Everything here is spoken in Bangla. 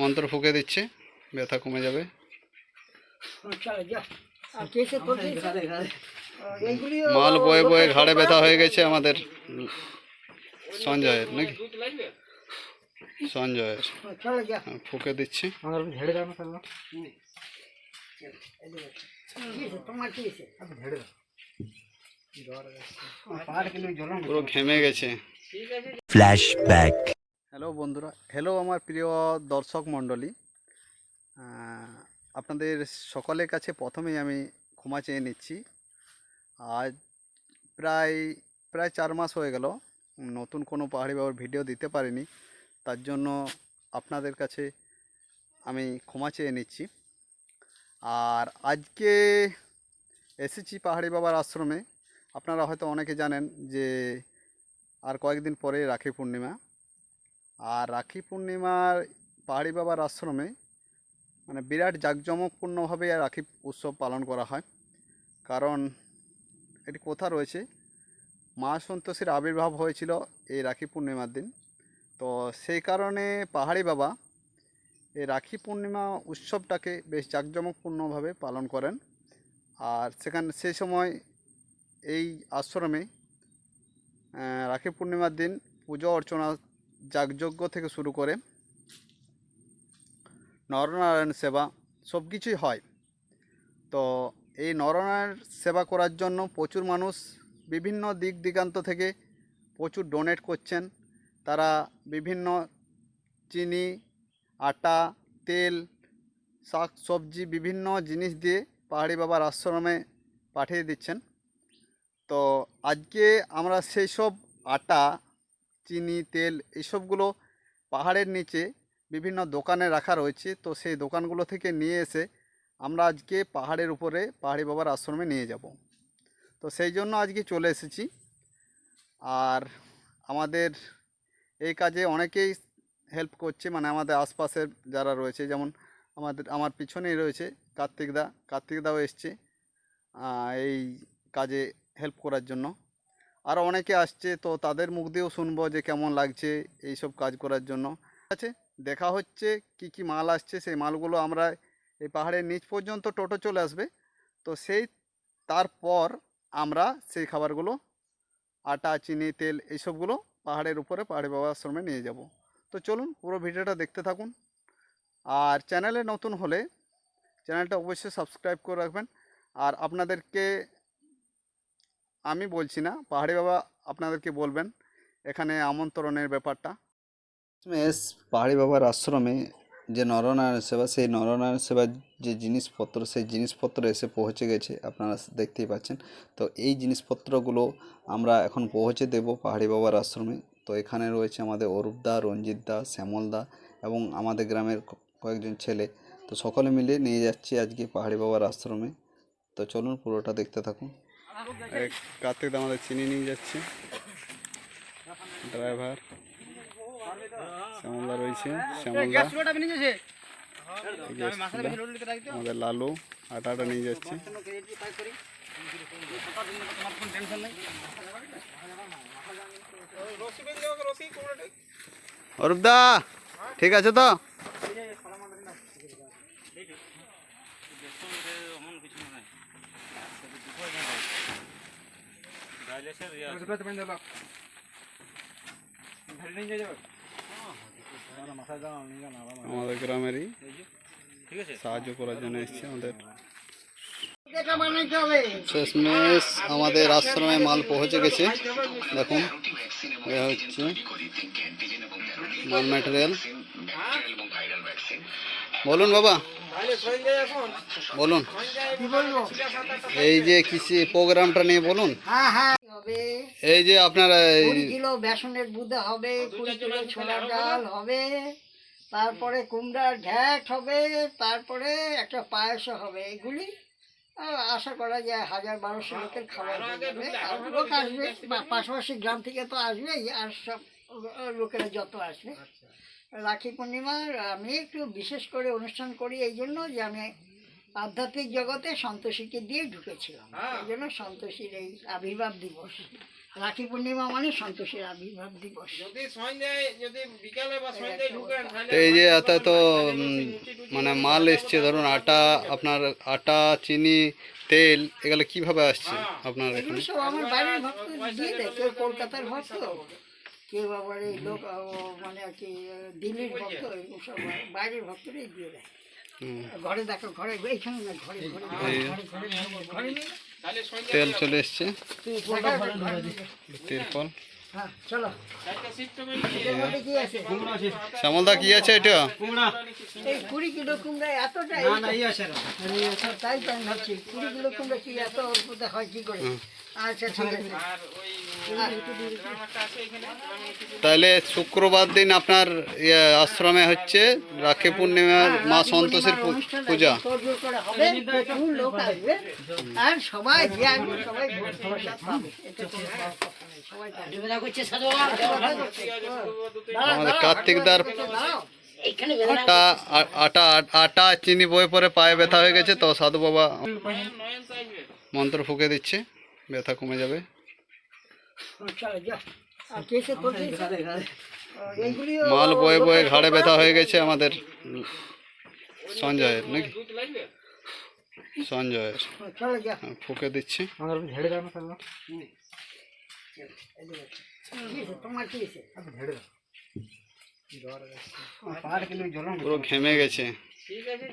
মন্ত্র ফুকে দিচ্ছে, ব্যথা কমে যাবে মাল বয়ে বয়ে ঘাড়ে ব্যথা হয়ে গেছে আমাদের সঞ্জয়ের, নাকি সঞ্জয়ের ফুকে দিচ্ছে? পুরো ঘেমে গেছে Flashback. হ্যালো বন্ধুরা, হ্যালো আমার প্রিয় দর্শক মণ্ডলী। আপনাদের সকলের কাছে প্রথমেই আমি ক্ষমা চেয়ে নিচ্ছি। আজ প্রায় প্রায় চার মাস হয়ে গেল, নতুন কোনো পাহাড়ি বাবার ভিডিও দিতে পারিনি, তার জন্য আপনাদের কাছে আমি ক্ষমা চেয়ে নিচ্ছি। আর আজকে এসেছি পাহাড়ি বাবার আশ্রমে। আপনারা হয়তো অনেকে জানেন যে আর কয়েকদিন পরে রাখি পূর্ণিমা। আর রাখি পূর্ণিমার পাহাড়ি বাবার আশ্রমে মানে বিরাট জাঁকজমকপূর্ণভাবে রাখি উৎসব পালন করা হয়। কারণ একটি কথা রয়েছে। মা সন্তোষীর আবির্ভাব হয়েছিল এই রাখি পূর্ণিমার দিন। তো সেই কারণে পাহাড়ি বাবা এই রাখি পূর্ণিমা উৎসবটাকে বেশ জাঁকজমকপূর্ণভাবে পালন করেন। আর সেখানে সেই সময় এই আশ্রমে রাখি পূর্ণিমার দিন পুজো অর্চনা যাগযজ্ঞ থেকে শুরু করে নরনারায়ণ সেবা সব কিছুই হয়। তো এই নরনারায়ণ সেবা করার জন্য প্রচুর মানুষ বিভিন্ন দিক দিগান্ত থেকে প্রচুর ডোনেট করছেন। তারা বিভিন্ন চিনি, আটা, তেল, শাক, সবজি, বিভিন্ন জিনিস দিয়ে পাহাড়ি বাবার আশ্রমে পাঠিয়ে দিচ্ছেন। তো আজকে আমরা সেই সব আটা চিনি, তেল এইসবগুলো পাহাড়ের নিচে বিভিন্ন দোকানে রাখা রয়েছে। তো সেই দোকানগুলো থেকে নিয়ে এসে আমরা আজকে পাহাড়ের উপরে পাহাড়ি বাবার আশ্রমে নিয়ে যাব। তো সেই জন্য আজকে চলে এসেছি। আর আমাদের এই কাজে অনেকেই হেল্প করছে মানে আমাদের আশপাশের যারা রয়েছে, যেমন আমাদের, আমার পিছনেই রয়েছে কার্তিকদা কার্তিকদাও কার্তিক এসছে এই কাজে হেল্প করার জন্য। আরও অনেকে আসছে, তো তাদের মুখ দিয়েও শুনব যে কেমন লাগছে এই সব কাজ করার জন্য। আছে, দেখা হচ্ছে কি কি মাল আসছে, সেই মালগুলো আমরা এই পাহাড়ের নিচ পর্যন্ত টোটো চলে আসবে। তো সেই, তারপর আমরা সেই খাবারগুলো, আটা, চিনি, তেল এইসবগুলো পাহাড়ের উপরে পাহাড়ি বাবা আশ্রমে নিয়ে যাব। তো চলুন পুরো ভিডিওটা দেখতে থাকুন। আর চ্যানেলে নতুন হলে চ্যানেলটা অবশ্যই সাবস্ক্রাইব করে রাখবেন। আর আপনাদেরকে আমি বলছি না, পাহাড়ি বাবা আপনাদেরকে বলবেন এখানে আমন্ত্রণের ব্যাপারটা। এস, পাহাড়ি বাবার আশ্রমে যে নরনারায়ণ সেবা, সেই নরনারায়ণ সেবার যে জিনিসপত্র, সেই জিনিসপত্র এসে পৌঁছে গেছে, আপনারা দেখতেই পাচ্ছেন। তো এই জিনিসপত্রগুলো আমরা এখন পৌঁছে দেব পাহাড়ি বাবার আশ্রমে। তো এখানে রয়েছে আমাদের অরূপ দা, রঞ্জিত দা, শ্যামল দা এবং আমাদের গ্রামের কয়েকজন ছেলে। তো সকলে মিলে নিয়ে যাচ্ছি আজকে পাহাড়ি বাবার আশ্রমে। তো চলুন পুরোটা দেখতে থাকুন। কার্তিক দা আমাদের চিনি নিয়ে যাচ্ছে। ড্রাইভার। শ্যামলদা রয়েছে। শ্যামলদা। আমাদের লালু আটাটা নিয়ে যাচ্ছে। অরূপ দা ঠিক আছে তো? আমাদের গ্রামেরই সাহায্য করার জন্য এসছে আমাদের এটা বানাইতে হবে শেষমেশ আমাদের আশ্রমে মাল পৌঁছে গেছে দেখুন এ হচ্ছে মাল ম্যাটেরিয়াল বলুন বাবা বলুন কি বলব এই যে কৃষি প্রোগ্রামটা নিয়ে বলুন হ্যাঁ হ্যাঁ হবে। এই যে আপনার কুড়ি কিলো বেসনের বুদে হবে কুড়ি কিলো ছোলার ডাল হবে তারপরে কুমড়ার ঢ্যাট হবে তারপরে একটা পায়েস হবে। এগুলি আশা করা যায় হাজার বারোশো লোকের খাবার লোক আসবে পাশাপাশি গ্রাম থেকে তো আসবেই আর সব লোকেরা যত আসবে। রাখি পূর্ণিমার আমি একটু বিশেষ করে অনুষ্ঠান করি এই জন্য যে আমি আধ্যাত্মিক জগতে সন্তোষীকে দিয়ে ঢুকেছিলাম। এই জন্য সন্তোষীর এই আবির্ভাব দিবস রাখি পূর্ণিমা মানে সন্তোষের আবির্ভাব দিবস। যদি সন্ধ্যায় যদি বিকালে বা সন্ধ্যায় ঢুকেন তো এই যে এত উম, মানে মাল এসছে ধরুন আটা আপনার আটা চিনি তেল এগুলো কীভাবে আসছে আপনার এগুলো এখানে? সব আমার বাড়ির ভক্ত দিয়ে দেয় কেউ কলকাতার ভক্ত কেউ আবার এই লোক মানে আর কি দিল্লির ভক্ত এগুলো সব বাইরের ভক্তরাই দিয়ে দেয়। ঘরে দেখো ঘরে এইখানে না ঘরে ঘরে তেল চলে এসছে তিরপল হ্যাঁ চলো। একটা সিস্টেমে এর মধ্যে কি আছে? শ্যামলদা কি আছে এটা? কুড়ি কিলো কুমড়া এতটা তাই তো আমি ভাবছি কুড়ি কিলো কুমড়া কি এত অল্পতে হয় কি করে? আচ্ছা ঠিক আছে। আর ওই ড্রাম একটা আছে এখানে ড্রামে কিছু তাহলে শুক্রবার দিন আপনার ইয়ে আশ্রমে হচ্ছে রাখি পূর্ণিমার মা সন্তোষের পূজা। আর সবাই সবাই আমাদের কার্তিকদার আটা আটা আটা, চিনি বয়ে পরে পায়ে ব্যথা হয়ে গেছে, তো সাধু বাবা মন্ত্র ফুকে দিচ্ছে, ব্যথা কমে যাবে মাল বয়ে বয়ে ঘাড়ে ব্যথা হয়ে গেছে আমাদের সঞ্জয়ের, নাকি সঞ্জয়ের, ফুকে দিচ্ছি? তোমার কি পুরো ঘেমে গেছে। ঠিক আছে